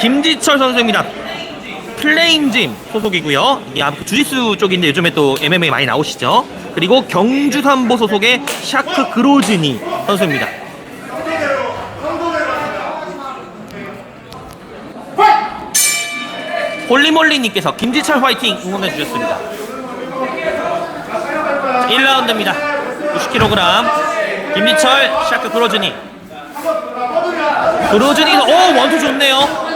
김지철 선수입니다. 플레임짐 소속이고요. 이게 아마 주짓수 쪽인데 요즘에 또 MMA 많이 나오시죠. 그리고 경주 삼보 소속의 샤크 그로즈니 선수입니다. 홀리몰리님께서 김지철 화이팅 응원해 주셨습니다. 1라운드입니다. 90kg 김지철 샤크 그로즈니 그로즈니 오 원투 좋네요.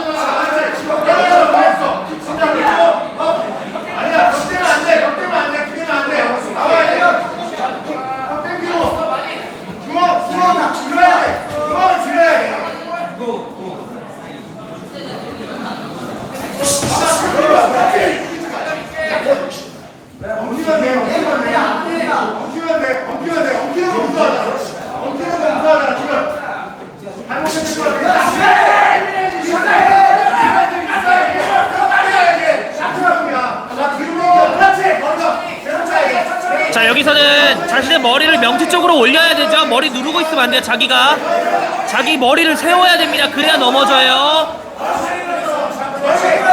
엉키면 돼, 엉키면 돼. 엉키면 돼, 엉키면 돼. 엉키는 거 무서워하잖아. 엉키는 거 무서워하잖아, 지금. 잘못했을 거 같아. 자 여기서는 자신의 머리를 명치 쪽으로 올려야 되죠. 머리 누르고 있으면 안 돼요. 자기가 자기 머리를 세워야 됩니다. 그래야 넘어져요.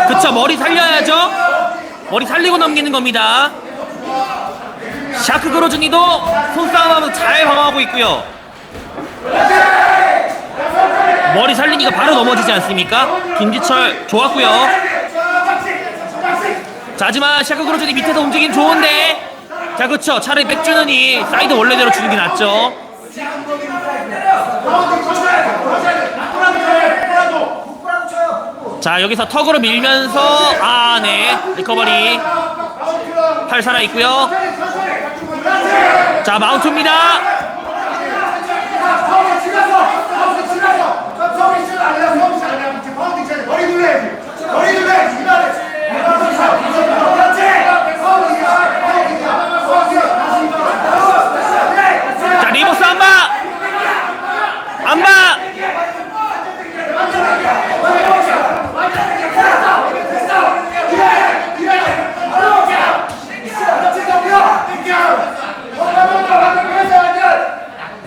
그쵸 머리 살려야죠. 머리 살리고 넘기는 겁니다. 샤크 그로즈니도 손싸움하면서 잘 방어하고 있고요. 머리 살리니까 바로 넘어지지 않습니까? 김지철 좋았고요. 자, 하지만 샤크 그로즈니 밑에서 움직임 좋은데. 자, 그쵸. 차라리 백주는이 사이드 원래대로 주는 게 낫죠. 자, 여기서 턱으로 밀면서, 아, 네. 리커버리. 팔 살아있고요. 자, 마운트입니다. 머리 눌러야지. 머리 눌러야지. 자, 리버스 안 봐! 안 봐!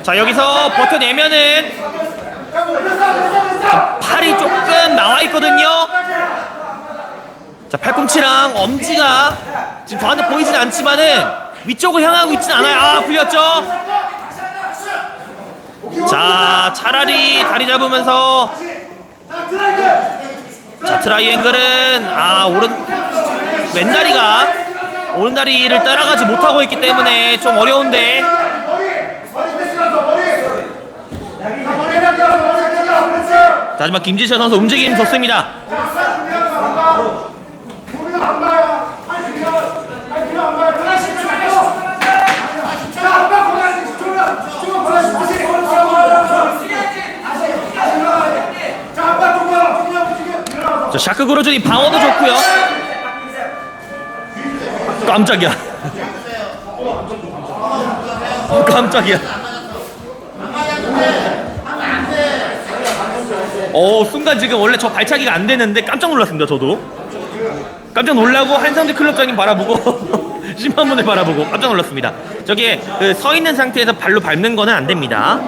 자, 여기서 버텨내면은 팔이 조금 나와 있거든요. 자, 팔꿈치랑 엄지가 지금 저한테 보이진 않지만은 위쪽을 향하고 있진 않아요. 아, 풀렸죠? 자, 차라리 다리 잡으면서 자, 트라이앵글은 아, 오른 왼다리가 오른다리를 따라가지 못하고 있기 때문에 좀 어려운데 자, 하지만 김지철 선수 움직임 좋습니다. 자, 샤크 그로준이 방어도 좋고요. 깜짝이야. 깜짝이야. 어 순간 지금 원래 저 발차기가 안 되는데 깜짝 놀랐습니다 저도. 깜짝 놀라고 한성대 클럽장님 바라보고 심판분을 바라보고 깜짝 놀랐습니다. 저기 그 서 있는 상태에서 발로 밟는 거는 안 됩니다.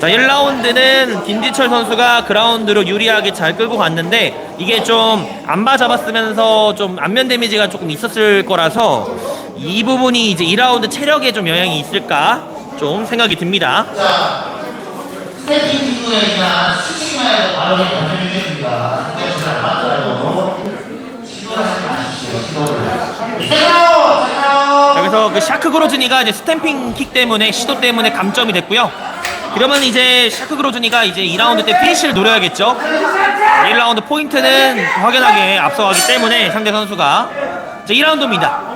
자 1라운드는 김지철 선수가 그라운드로 유리하게 잘 끌고 갔는데 이게 좀 안바 잡았으면서 좀 안면 데미지가 조금 있었을 거라서 이 부분이 이제 2라운드 체력에 좀 영향이 있을까? 좀 생각이 듭니다 스태팅 기구에나 스치마에도 발언이 관여되겠습니다. 그것은 맞더라도 시도를 하지 마십시오. 시도를. 그래서 그 샤크 그로즈니가 이제 스탬핑 킥 때문에 시도 때문에 감점이 됐고요. 그러면 이제 샤크 그로즈니가 이제 2라운드 때 피니시를 노려야겠죠. 1라운드 포인트는 확연하게 앞서가기 때문에 상대 선수가 이제 2라운드입니다.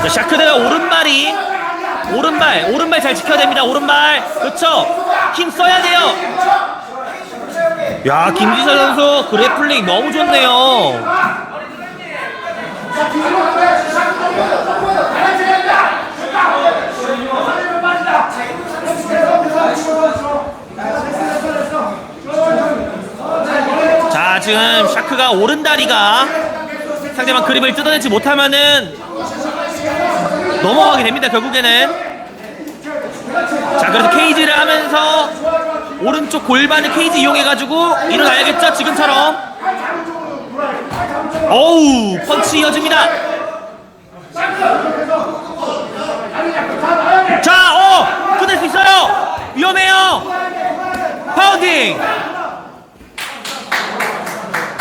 자, 샤크드가 오른발이 오른발 오른발 잘 지켜야 됩니다. 오른발 그렇죠. 힘 써야 돼요. 야, 김지서 선수 그래플링 너무 좋네요. 자, 뒤로 가면 샤크 넘겨서 넘겨서 가야지 된다. 좋다. 빠진다. 자, 지금 샤크가 오른다리가 상대방 그립을 뜯어내지 못하면은 넘어가게 됩니다, 결국에는. 자, 그래서 케이지를 하면서 오른쪽 골반을 케이지 이용해가지고 일어나야겠죠, 지금처럼. 어우, 펀치 이어집니다. 자, 어! 끝낼 수 있어요! 위험해요! 파운딩!